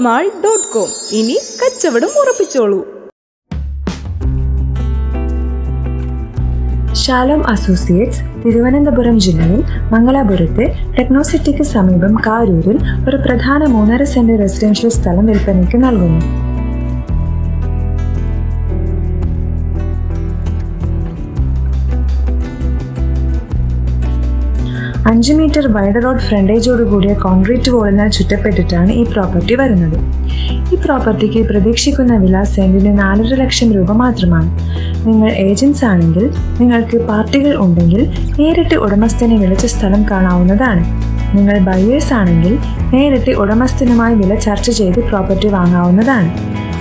Mall dot com. ഇനി കച്ചവടം ഉറപ്പിച്ചോളൂ. Shalom associates Thiruvananthapuram ജില്ലയിൽ മംഗലാപുരത്തെ ടെക്നോസിറ്റിക്ക് സമീപം കാരൂരിൽ ഒരു പ്രധാന മൂന്നര സെന്റ് റെസിഡൻഷ്യൽ സ്ഥലം വിൽപ്പനയ്ക്ക് നൽകുന്നു. അഞ്ച് മീറ്റർ വൈഡ് റോഡ് ഫ്രണ്ടേജോട് കൂടിയ കോൺക്രീറ്റ് വോളിനാൽ ചുറ്റപ്പെട്ടിട്ടാണ് ഈ പ്രോപ്പർട്ടി വരുന്നത്. ഈ പ്രോപ്പർട്ടിക്ക് പ്രതീക്ഷിക്കുന്ന വില സെന്റിന് നാലര ലക്ഷം രൂപ മാത്രമാണ്. നിങ്ങൾ ഏജൻസ് ആണെങ്കിൽ നിങ്ങൾക്ക് പാർട്ടികൾ ഉണ്ടെങ്കിൽ നേരിട്ട് ഉടമസ്ഥനെ വിളിച്ച സ്ഥലം കാണാവുന്നതാണ്. നിങ്ങൾ ബയേഴ്സ് ആണെങ്കിൽ നേരിട്ട് ഉടമസ്ഥനുമായി വില ചർച്ച ചെയ്ത് പ്രോപ്പർട്ടി വാങ്ങാവുന്നതാണ്.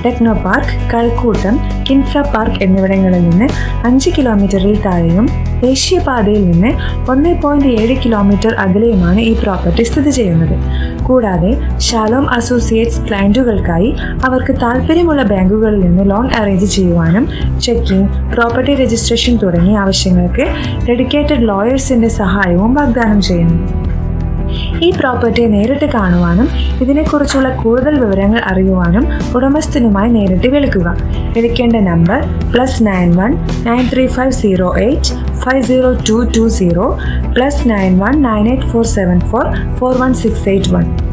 Technopark Kazhakkoottam Kinfra park എന്നിവിടങ്ങളിൽ നിന്ന് അഞ്ച് കിലോമീറ്ററിൽ താഴെയും ദേശീയപാതയിൽ നിന്ന് ഒന്ന് പോയിന്റ് ഏഴ് കിലോമീറ്റർ അകലെയുമാണ് ഈ പ്രോപ്പർട്ടി സ്ഥിതി ചെയ്യുന്നത്. കൂടാതെ ഷാലോം അസോസിയേറ്റ്സ് ക്ലയന്റുകൾക്കായി അവർക്ക് താല്പര്യമുള്ള ബാങ്കുകളിൽ നിന്ന് ലോൺ അറേഞ്ച് ചെയ്യുവാനും ചെക്കിംഗ് പ്രോപ്പർട്ടി രജിസ്ട്രേഷൻ തുടങ്ങിയ ആവശ്യങ്ങൾക്ക് ഡെഡിക്കേറ്റഡ് ലോയേഴ്സിന്റെ സഹായവും വാഗ്ദാനം ചെയ്യുന്നു. ഈ പ്രോപ്പർട്ടി നേരിട്ട് കാണുവാനും ഇതിനെക്കുറിച്ചുള്ള കൂടുതൽ വിവരങ്ങൾ അറിയുവാനും ഉടമസ്ഥനുമായി നേരിട്ട് വിളിക്കുക. വിളിക്കേണ്ട number plus nine one nine three five zero eight five zero two two zero plus nine one nine eight four seven four four one six eight one.